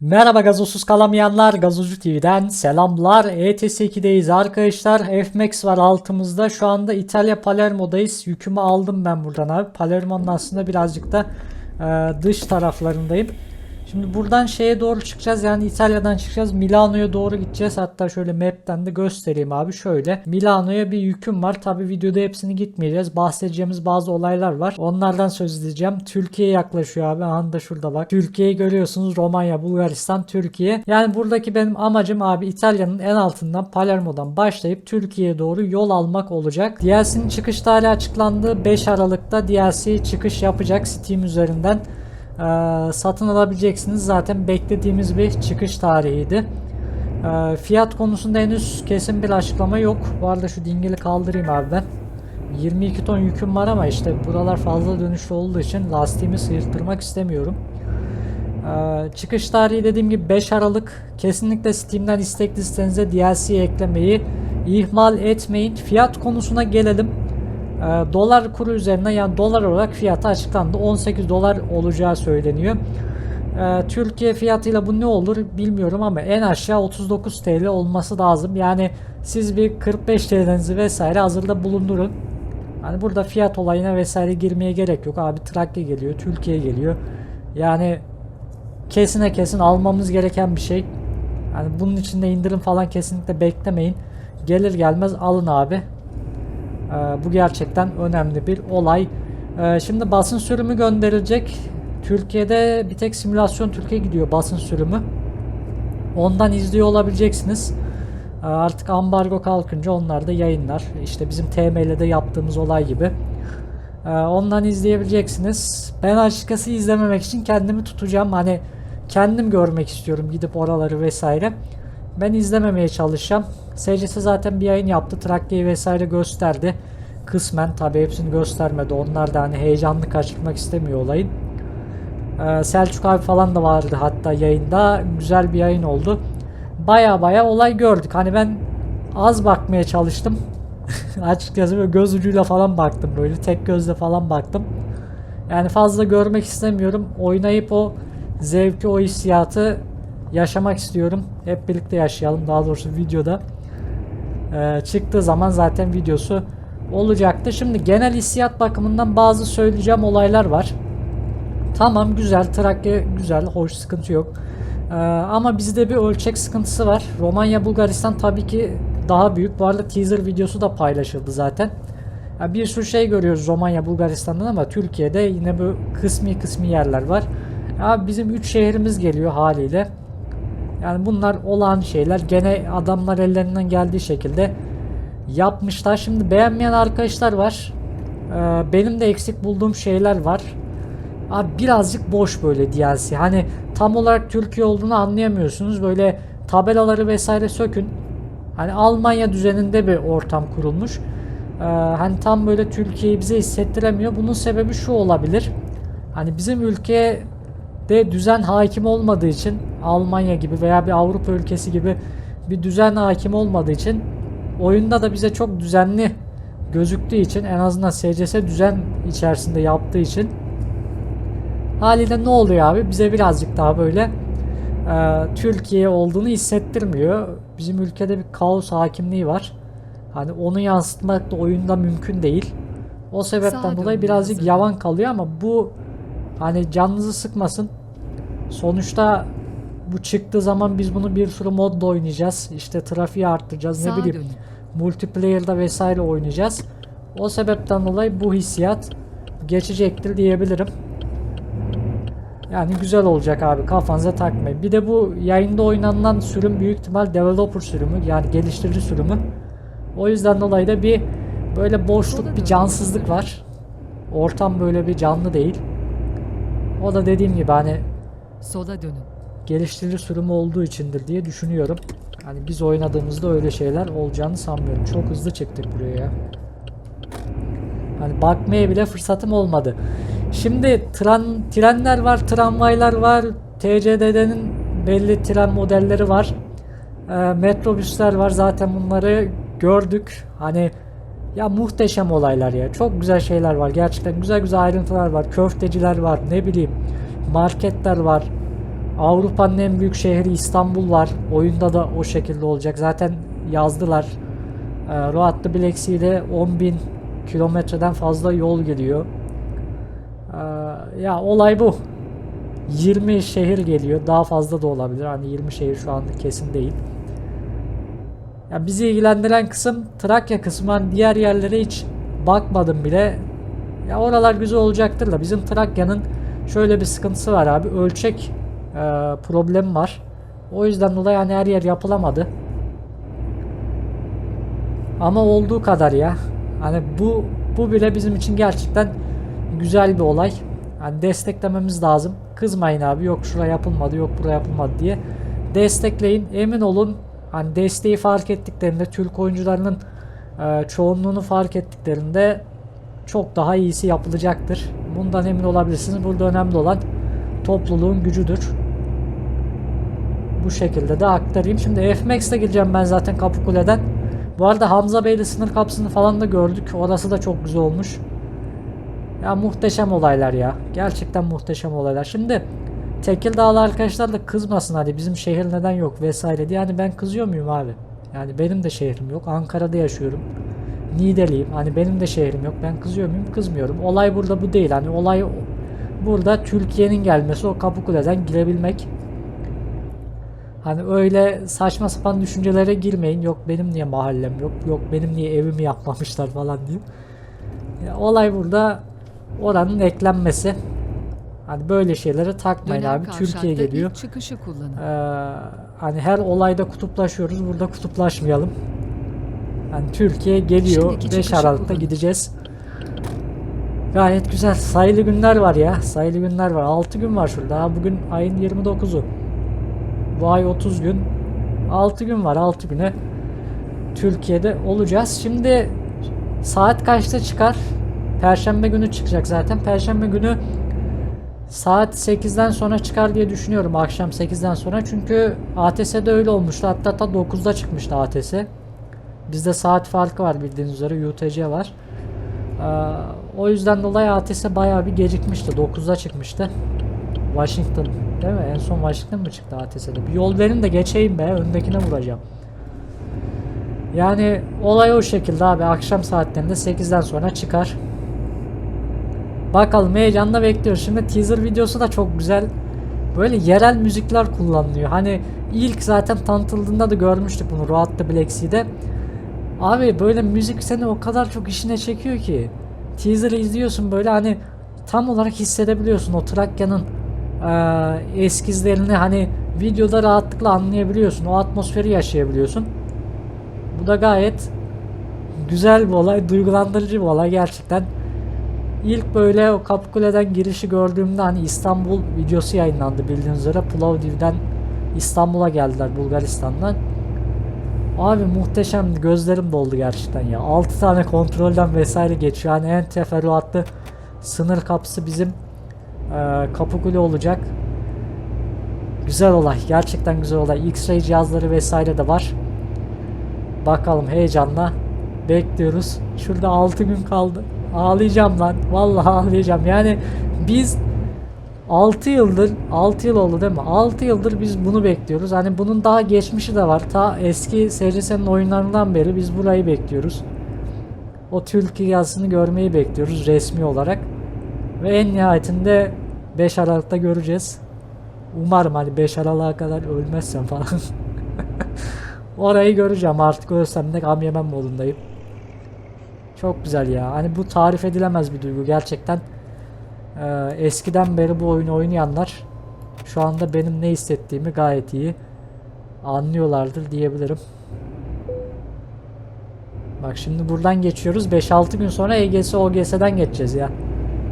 Merhaba gazozsuz kalamayanlar Gazozu TV'den selamlar. ETS 2'deyiz arkadaşlar. FMAX var altımızda. Şu anda İtalya Palermo'dayız. Yükümü aldım ben buradan abi. Palermo'nun aslında birazcık da e, dış taraflarındayım. Şimdi buradan şeye doğru çıkacağız. Yani İtalya'dan çıkacağız. Milano'ya doğru gideceğiz. Hatta şöyle map'ten de göstereyim abi. Şöyle Milano'ya bir yüküm var. Tabi videoda hepsini gitmeyeceğiz. Bahsedeceğimiz bazı olaylar var. Onlardan söz edeceğim. Türkiye yaklaşıyor abi. Anda şurada bak. Türkiye'yi görüyorsunuz. Romanya, Bulgaristan, Türkiye. Yani buradaki benim amacım abi İtalya'nın en altından Palermo'dan başlayıp Türkiye'ye doğru yol almak olacak. DLC'nin çıkış tarihi açıklandı. 5 Aralık'ta DLC çıkış yapacak Steam üzerinden. Ee, satın alabileceksiniz. Zaten beklediğimiz bir çıkış tarihiydi. Ee, fiyat konusunda henüz kesin bir açıklama yok. Bu arada şu dingili kaldırayım abi ben. 22 ton yüküm var ama işte buralar fazla dönüşlü olduğu için lastiğimi sıyırttırmak istemiyorum. Ee, çıkış tarihi dediğim gibi 5 Aralık. Kesinlikle Steam'den istek listenize DLC eklemeyi ihmal etmeyin. Fiyat konusuna gelelim. Ee, dolar kuru üzerine yani dolar olarak fiyatı açıklandı. 18 dolar olacağı söyleniyor. Ee, Türkiye fiyatıyla bu ne olur bilmiyorum ama en aşağı 39 TL olması lazım. Yani siz bir 45 TL'nizi vesaire hazırda bulundurun. Hani burada fiyat olayına vesaire girmeye gerek yok. Abi Trakya geliyor, Türkiye geliyor. Yani kesine kesin almamız gereken bir şey. Yani bunun içinde indirim falan kesinlikle beklemeyin. Gelir gelmez alın abi. Ee, bu gerçekten önemli bir olay. Ee, şimdi basın sürümü gönderilecek. Türkiye'de bir tek simülasyon Türkiye gidiyor basın sürümü. Ondan izliyor olabileceksiniz. Ee, artık ambargo kalkınca onlar da yayınlar. İşte bizim TML'de yaptığımız olay gibi. Ondan izleyebileceksiniz. Ben açıkçası izlememek için kendimi tutacağım. Hani kendim görmek istiyorum gidip oraları vesaire. Ben izlememeye çalışacağım. SCS zaten bir yayın yaptı. Trakya'yı vesaire gösterdi. Kısmen tabi hepsini göstermedi. Onlar da hani heyecanlı kaçırmak istemiyor olayın. Ee, Selçuk abi falan da vardı hatta yayında. Güzel bir yayın oldu. Baya baya olay gördük. Hani ben az bakmaya çalıştım. Açıkçası böyle göz ucuyla falan baktım böyle. Tek gözle falan baktım. Yani fazla görmek istemiyorum. Oynayıp o zevki, o hissiyatı yaşamak istiyorum. Hep birlikte yaşayalım. Daha doğrusu videoda. Ee, çıktığı zaman zaten videosu olacaktı. Şimdi genel hissiyat bakımından bazı söyleyeceğim olaylar var. Tamam güzel. Trakya güzel. Hoş sıkıntı yok. Ee, ama bizde bir ölçek sıkıntısı var. Romanya Bulgaristan tabii ki daha büyük. Bu arada teaser videosu da paylaşıldı zaten. Yani bir sürü şey görüyoruz Romanya Bulgaristan'dan ama Türkiye'de yine bu kısmi kısmi yerler var. Abi bizim 3 şehrimiz geliyor haliyle. Yani bunlar olağan şeyler. Gene adamlar ellerinden geldiği şekilde yapmışlar. Şimdi beğenmeyen arkadaşlar var. Ee, benim de eksik bulduğum şeyler var. Abi birazcık boş böyle DLC. Hani tam olarak Türkiye olduğunu anlayamıyorsunuz. Böyle tabelaları vesaire sökün. Hani Almanya düzeninde bir ortam kurulmuş. Ee, hani tam böyle Türkiye'yi bize hissettiremiyor. Bunun sebebi şu olabilir. Hani bizim ülkeye de düzen hakim olmadığı için Almanya gibi veya bir Avrupa ülkesi gibi bir düzen hakim olmadığı için oyunda da bize çok düzenli gözüktüğü için en azından SCS düzen içerisinde yaptığı için haliyle ne oluyor abi bize birazcık daha böyle e, Türkiye olduğunu hissettirmiyor. Bizim ülkede bir kaos hakimliği var. Hani onu yansıtmak da oyunda mümkün değil. O sebepten Sağa dolayı birazcık biraz. yavan kalıyor ama bu hani canınızı sıkmasın. Sonuçta bu çıktığı zaman biz bunu bir sürü modda oynayacağız. İşte trafiği arttıracağız. ne bileyim dönün. multiplayer'da vesaire oynayacağız. O sebepten dolayı bu hissiyat geçecektir diyebilirim. Yani güzel olacak abi kafanıza takmayın. Bir de bu yayında oynanılan sürüm büyük ihtimal developer sürümü yani geliştirici sürümü. O yüzden dolayı da bir böyle boşluk bir cansızlık var. Ortam böyle bir canlı değil. O da dediğim gibi hani Sola dönün. geliştirici sürümü olduğu içindir diye düşünüyorum. Hani biz oynadığımızda öyle şeyler olacağını sanmıyorum. Çok hızlı çıktık buraya ya. Hani bakmaya bile fırsatım olmadı. Şimdi tren, trenler var, tramvaylar var. TCDD'nin belli tren modelleri var. Ee, metrobüsler var. Zaten bunları gördük. Hani ya muhteşem olaylar ya. Çok güzel şeyler var. Gerçekten güzel güzel ayrıntılar var. Köfteciler var. Ne bileyim. Marketler var. Avrupa'nın en büyük şehri İstanbul var. Oyunda da o şekilde olacak. Zaten yazdılar. E, Road to Black Sea'de 10.000 kilometreden fazla yol geliyor. E, ya olay bu. 20 şehir geliyor. Daha fazla da olabilir. Hani 20 şehir şu anda kesin değil. Ya bizi ilgilendiren kısım Trakya kısmı. Hani diğer yerlere hiç bakmadım bile. Ya oralar güzel olacaktır da bizim Trakya'nın şöyle bir sıkıntısı var abi. Ölçek e, problemi var. O yüzden dolayı hani her yer yapılamadı. Ama olduğu kadar ya. Hani bu bu bile bizim için gerçekten güzel bir olay. Hani desteklememiz lazım. Kızmayın abi yok şuraya yapılmadı yok buraya yapılmadı diye. Destekleyin. Emin olun hani desteği fark ettiklerinde Türk oyuncularının e, çoğunluğunu fark ettiklerinde çok daha iyisi yapılacaktır. Bundan emin olabilirsiniz. Burada önemli olan topluluğun gücüdür. Bu şekilde de aktarayım. Şimdi FMAX'te gireceğim ben zaten Kapıkule'den. Bu arada Hamza Bey'le sınır kapısını falan da gördük. Orası da çok güzel olmuş. Ya muhteşem olaylar ya. Gerçekten muhteşem olaylar. Şimdi Tekirdağlı arkadaşlar da kızmasın hadi bizim şehir neden yok vesaire diye. Yani ben kızıyor muyum abi? Yani benim de şehrim yok. Ankara'da yaşıyorum. Niğdeliyim. Hani benim de şehrim yok. Ben kızıyor muyum? Kızmıyorum. Olay burada bu değil. Hani olay burada Türkiye'nin gelmesi o Kapıkule'den girebilmek. Hani öyle saçma sapan düşüncelere girmeyin. Yok benim niye mahallem yok. Yok benim niye evimi yapmamışlar falan diye. Olay burada oranın eklenmesi. Hani böyle şeylere takmayın Döner abi. Türkiye geliyor. çıkışı kullanın. Ee, hani her olayda kutuplaşıyoruz. Burada kutuplaşmayalım. Yani Türkiye geliyor. Şimdiki 5 çıkışı Aralık'ta kullanın. gideceğiz. Gayet güzel. Sayılı günler var ya. Sayılı günler var. 6 gün var şurada. Ha, bugün ayın 29'u. Bu ay 30 gün. 6 gün var. 6 güne Türkiye'de olacağız. Şimdi saat kaçta çıkar? Perşembe günü çıkacak zaten. Perşembe günü Saat 8'den sonra çıkar diye düşünüyorum akşam 8'den sonra çünkü ATS'de öyle olmuştu hatta hatta 9'da çıkmıştı ATS. Bizde saat farkı var bildiğiniz üzere UTC var. Ee, o yüzden dolayı ATS bayağı bir gecikmişti 9'da çıkmıştı. Washington değil mi? En son Washington mı çıktı ATS'de? Bir yol verin de geçeyim be öndekine vuracağım. Yani olay o şekilde abi akşam saatlerinde 8'den sonra çıkar. Bakalım heyecanla bekliyoruz. Şimdi teaser videosu da çok güzel. Böyle yerel müzikler kullanılıyor. Hani ilk zaten tanıtıldığında da görmüştük bunu Road to Black Sea'de. Abi böyle müzik seni o kadar çok işine çekiyor ki. Teaser'ı izliyorsun böyle hani tam olarak hissedebiliyorsun o Trakya'nın eee, eskizlerini hani videoda rahatlıkla anlayabiliyorsun. O atmosferi yaşayabiliyorsun. Bu da gayet güzel bir olay, duygulandırıcı bir olay gerçekten. İlk böyle o girişi gördüğümde hani İstanbul videosu yayınlandı bildiğiniz üzere. Plovdiv'den İstanbul'a geldiler Bulgaristan'dan. Abi muhteşem gözlerim doldu gerçekten ya. 6 tane kontrolden vesaire geçiyor. Yani en teferruatlı sınır kapısı bizim e, Kapıkule olacak. Güzel olay. Gerçekten güzel olay. X-ray cihazları vesaire de var. Bakalım heyecanla bekliyoruz. Şurada 6 gün kaldı. Ağlayacağım lan. Vallahi ağlayacağım. Yani biz 6 yıldır 6 yıl oldu değil mi? 6 yıldır biz bunu bekliyoruz. Hani bunun daha geçmişi de var. Ta eski SCS'nin oyunlarından beri biz burayı bekliyoruz. O Türkiye yazısını görmeyi bekliyoruz resmi olarak. Ve en nihayetinde 5 Aralık'ta göreceğiz. Umarım hani 5 Aralık'a kadar ölmezsem falan. Orayı göreceğim artık ölsem de gam yemem modundayım. Çok güzel ya. Hani bu tarif edilemez bir duygu gerçekten. Ee, eskiden beri bu oyunu oynayanlar şu anda benim ne hissettiğimi gayet iyi anlıyorlardır diyebilirim. Bak şimdi buradan geçiyoruz. 5-6 gün sonra EGS OGS'den geçeceğiz ya.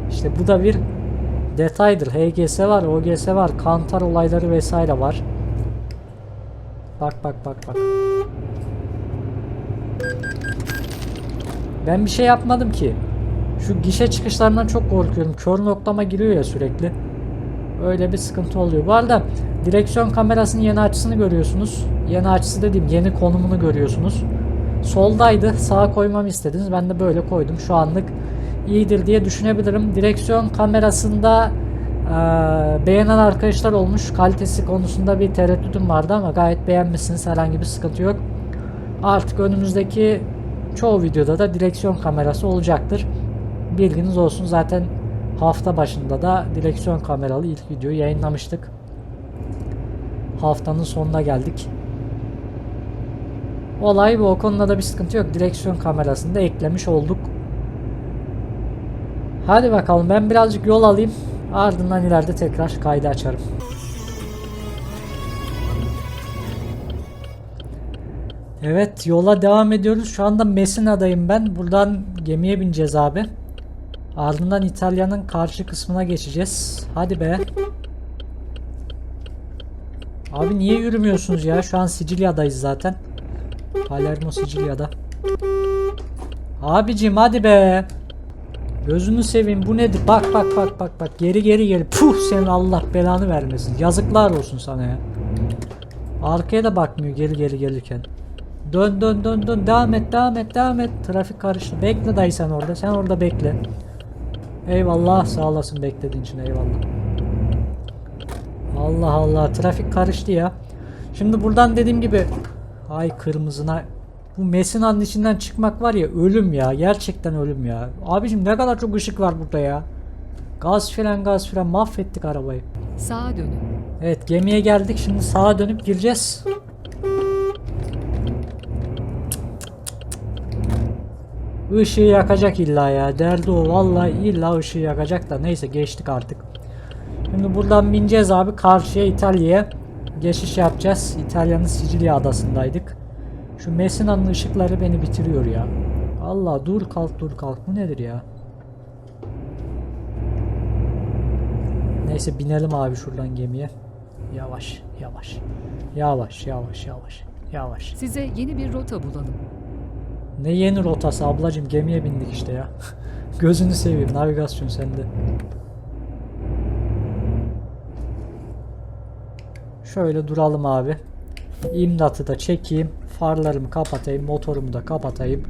İşte bu da bir detaydır. HGS var, OGS var, kantar olayları vesaire var. Bak bak bak bak. Ben bir şey yapmadım ki. Şu gişe çıkışlarından çok korkuyorum. Kör noktama giriyor ya sürekli. Öyle bir sıkıntı oluyor. Bu arada direksiyon kamerasının yeni açısını görüyorsunuz. Yeni açısı dediğim yeni konumunu görüyorsunuz. Soldaydı. Sağa koymamı istediniz. Ben de böyle koydum. Şu anlık iyidir diye düşünebilirim. Direksiyon kamerasında Ee, beğenen arkadaşlar olmuş. Kalitesi konusunda bir tereddütüm vardı ama gayet beğenmişsiniz. Herhangi bir sıkıntı yok. Artık önümüzdeki çoğu videoda da direksiyon kamerası olacaktır. Bilginiz olsun. Zaten hafta başında da direksiyon kameralı ilk videoyu yayınlamıştık. Haftanın sonuna geldik. Olay bu. O konuda da bir sıkıntı yok. Direksiyon kamerasını da eklemiş olduk. Hadi bakalım ben birazcık yol alayım. Ardından ileride tekrar kaydı açarım. Evet yola devam ediyoruz. Şu anda Messina'dayım ben. Buradan gemiye bineceğiz abi. Ardından İtalya'nın karşı kısmına geçeceğiz. Hadi be. Abi niye yürümüyorsunuz ya? Şu an Sicilya'dayız zaten. Palermo Sicilya'da. Abicim hadi be. Gözünü seveyim bu nedir? Bak bak bak bak bak geri geri geri. Puh senin Allah belanı vermesin. Yazıklar olsun sana ya. Arkaya da bakmıyor geri geri gelirken. Dön dön dön dön devam et devam et devam et. Trafik karıştı. Bekle dayı sen orada. Sen orada bekle. Eyvallah sağ olasın beklediğin için eyvallah. Allah Allah trafik karıştı ya. Şimdi buradan dediğim gibi ay kırmızına bu Messina'nın içinden çıkmak var ya ölüm ya. Gerçekten ölüm ya. Abicim ne kadar çok ışık var burada ya. Gaz fren gaz fren mahvettik arabayı. Sağa dönün. Evet gemiye geldik. Şimdi sağa dönüp gireceğiz. Işığı yakacak illa ya. Derdi o. Vallahi illa ışığı yakacak da. Neyse geçtik artık. Şimdi buradan bineceğiz abi. Karşıya İtalya'ya geçiş yapacağız. İtalya'nın Sicilya adasındaydık. Şu Messina'nın ışıkları beni bitiriyor ya. Allah dur kalk dur kalk. Bu nedir ya? Neyse binelim abi şuradan gemiye. Yavaş, yavaş. Yavaş, yavaş, yavaş. Yavaş. Size yeni bir rota bulalım. Ne yeni rotası ablacım gemiye bindik işte ya. Gözünü seveyim navigasyon sende. Şöyle duralım abi. İmdatı da çekeyim. Farlarımı kapatayım. Motorumu da kapatayım.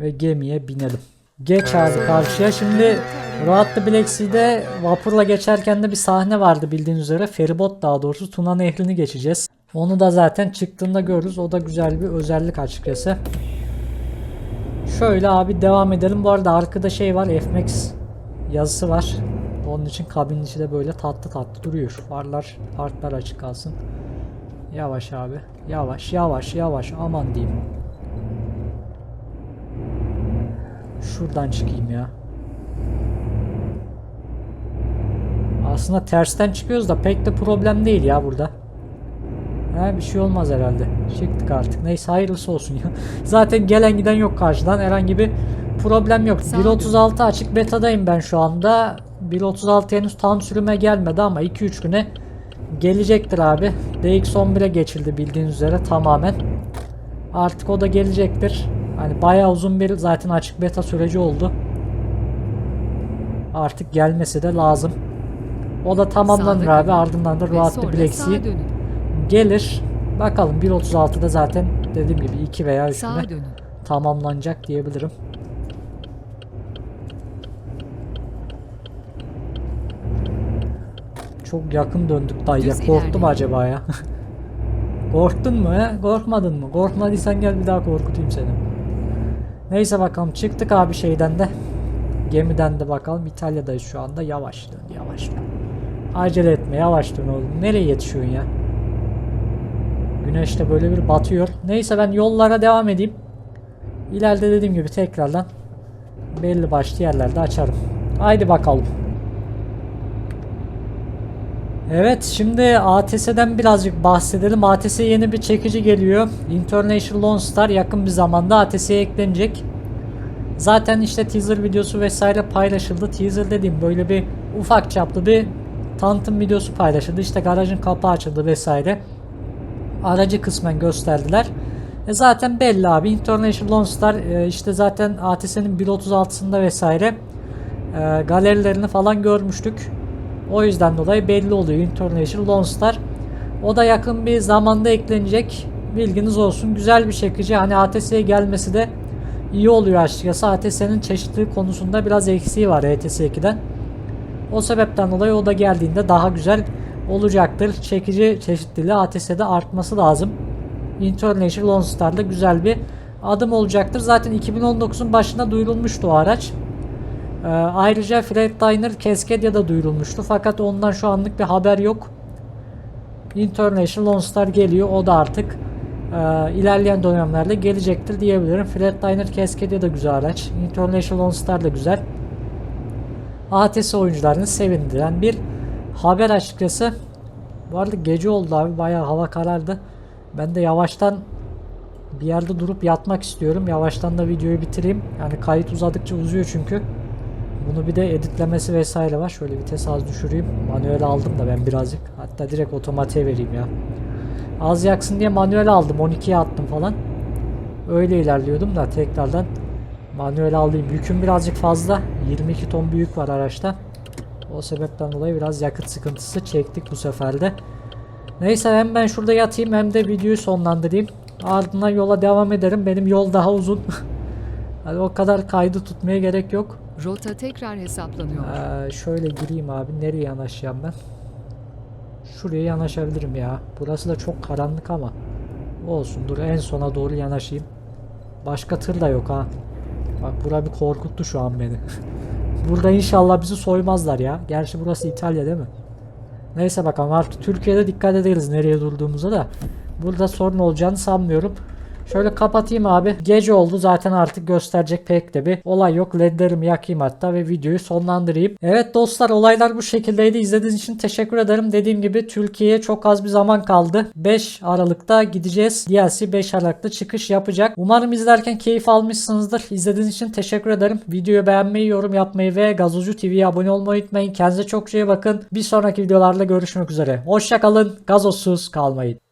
Ve gemiye binelim. Geç abi karşıya. Şimdi Road the Black Sea'de vapurla geçerken de bir sahne vardı bildiğiniz üzere. Feribot daha doğrusu Tuna Nehri'ni geçeceğiz. Onu da zaten çıktığında görürüz. O da güzel bir özellik açıkçası. Şöyle abi devam edelim. Bu arada arkada şey var. FMAX yazısı var. Onun için kabinin içi de böyle tatlı tatlı duruyor. Farlar, farklar açık kalsın. Yavaş abi. Yavaş, yavaş, yavaş. Aman diyeyim. Şuradan çıkayım ya. Aslında tersten çıkıyoruz da pek de problem değil ya burada. He, bir şey olmaz herhalde. Çıktık artık. Neyse hayırlısı olsun ya. Zaten gelen giden yok karşıdan. Herhangi bir problem yok. Sağ 1.36 açık betadayım ben şu anda. 1.36 henüz tam sürüme gelmedi ama 2-3 güne gelecektir abi. DX11'e geçildi bildiğiniz üzere tamamen. Artık o da gelecektir. Hani bayağı uzun bir zaten açık beta süreci oldu. Artık gelmesi de lazım. O da tamamlanır abi. Ardından da Road to Black. Gelir. Bakalım 1.36'da zaten dediğim gibi 2 veya 3 Sağa güne dönün. tamamlanacak diyebilirim. Çok yakın döndük dayıya. Düz Korktum ilerleyin. acaba ya. Korktun mu he? Korkmadın mı? Korkmadıysan gel bir daha korkutayım seni. Neyse bakalım çıktık abi şeyden de. Gemiden de bakalım. İtalya'dayız şu anda. Yavaş dön, yavaş dön. Acele etme, yavaş dön oğlum. Nereye yetişiyorsun ya? Güneş de böyle bir batıyor. Neyse ben yollara devam edeyim. İleride dediğim gibi tekrardan belli başlı yerlerde açarım. Haydi bakalım. Evet şimdi ATS'den birazcık bahsedelim. ATS yeni bir çekici geliyor. International Lone Star yakın bir zamanda ATS'ye eklenecek. Zaten işte teaser videosu vesaire paylaşıldı. Teaser dediğim böyle bir ufak çaplı bir tanıtım videosu paylaşıldı. İşte garajın kapağı açıldı vesaire. Aracı kısmen gösterdiler. E zaten belli abi. International Lone Star e, işte zaten ATS'nin 1.36'sında vesaire e, galerilerini falan görmüştük. O yüzden dolayı belli oluyor International Lone Star. O da yakın bir zamanda eklenecek. Bilginiz olsun. Güzel bir çekici. Hani ATS'ye gelmesi de iyi oluyor açıkçası. ATS'nin çeşitli konusunda biraz eksiği var ETS 2'den. O sebepten dolayı o da geldiğinde daha güzel olacaktır. Çekici çeşitliliği ATS'de artması lazım. International Lone Star'da güzel bir adım olacaktır. Zaten 2019'un başında duyurulmuştu o araç. Ee, ayrıca Freightliner Cascadia'da duyurulmuştu. Fakat ondan şu anlık bir haber yok. International Lone Star geliyor. O da artık e, ilerleyen dönemlerde gelecektir diyebilirim. Freightliner Cascadia da güzel araç. International Lone Star da güzel. ATS oyuncularını sevindiren bir haber açıkçası. Bu arada gece oldu abi. Bayağı hava karardı. Ben de yavaştan bir yerde durup yatmak istiyorum. Yavaştan da videoyu bitireyim. Yani kayıt uzadıkça uzuyor çünkü. Bunu bir de editlemesi vesaire var. Şöyle vites az düşüreyim. Manuel aldım da ben birazcık. Hatta direkt otomatiğe vereyim ya. Az yaksın diye manuel aldım. 12'ye attım falan. Öyle ilerliyordum da tekrardan manuel alayım. Yüküm birazcık fazla. 22 ton büyük var araçta. O sebepten dolayı biraz yakıt sıkıntısı çektik bu sefer de. Neyse hem ben şurada yatayım hem de videoyu sonlandırayım. Ardından yola devam ederim. Benim yol daha uzun. Hani o kadar kaydı tutmaya gerek yok. Rota tekrar hesaplanıyor. Ee, şöyle gireyim abi. Nereye yanaşacağım ben? Şuraya yanaşabilirim ya. Burası da çok karanlık ama. Olsun dur en sona doğru yanaşayım. Başka tır da yok ha. Bak bura bir korkuttu şu an beni. Burada inşallah bizi soymazlar ya. Gerçi burası İtalya değil mi? Neyse bakalım artık Türkiye'de dikkat ederiz nereye durduğumuza da. Burada sorun olacağını sanmıyorum. Şöyle kapatayım abi. Gece oldu zaten artık gösterecek pek de bir olay yok. Ledlerimi yakayım hatta ve videoyu sonlandırayım. Evet dostlar olaylar bu şekildeydi. İzlediğiniz için teşekkür ederim. Dediğim gibi Türkiye'ye çok az bir zaman kaldı. 5 Aralık'ta gideceğiz. DLC 5 Aralık'ta çıkış yapacak. Umarım izlerken keyif almışsınızdır. İzlediğiniz için teşekkür ederim. Videoyu beğenmeyi, yorum yapmayı ve Gazozcu TV'ye abone olmayı unutmayın. Kendinize çok iyi bakın. Bir sonraki videolarla görüşmek üzere. Hoşçakalın. Gazozsuz kalmayın.